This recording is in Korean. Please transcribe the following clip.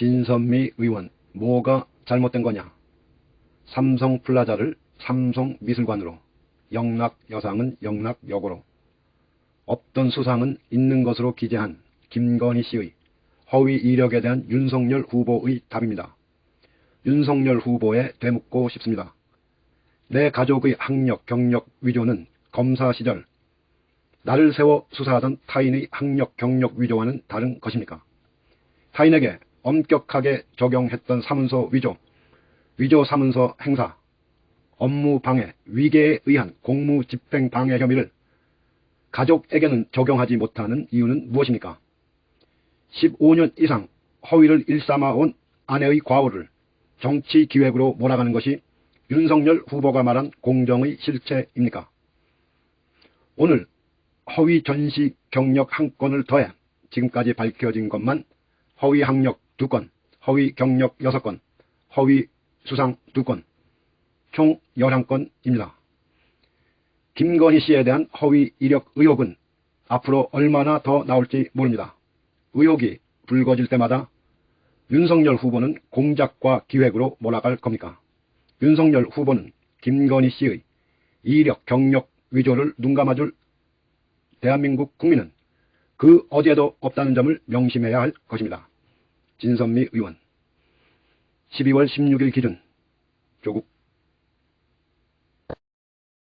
진선미 의원, 뭐가 잘못된 거냐? 삼성 플라자를 삼성 미술관으로, 영락 여상은 영락 여고로, 없던 수상은 있는 것으로 기재한 김건희 씨의 허위 이력에 대한 윤석열 후보의 답입니다. 윤석열 후보에 되묻고 싶습니다. 내 가족의 학력, 경력 위조는 검사 시절 나를 세워 수사하던 타인의 학력, 경력 위조와는 다른 것입니까? 타인에게 엄격하게 적용했던 사문서 위조, 위조 사문서 행사, 업무 방해, 위계에 의한 공무 집행 방해 혐의를 가족에게는 적용하지 못하는 이유는 무엇입니까? 15년 이상 허위를 일삼아온 아내의 과오를 정치 기획으로 몰아가는 것이 윤석열 후보가 말한 공정의 실체입니까? 오늘 허위 전시 경력 한 건을 더해 지금까지 밝혀진 것만 허위 학력 두 건, 허위 경력 여섯 건, 허위 수상 두 건, 총 11건입니다. 김건희 씨에 대한 허위 이력 의혹은 앞으로 얼마나 더 나올지 모릅니다. 의혹이 불거질 때마다 윤석열 후보는 공작과 기획으로 몰아갈 겁니까? 윤석열 후보는 김건희 씨의 이력, 경력 위조를 눈감아줄 대한민국 국민은 그 어디에도 없다는 점을 명심해야 할 것입니다. 진선미 의원. 12월 16일 기준. 조국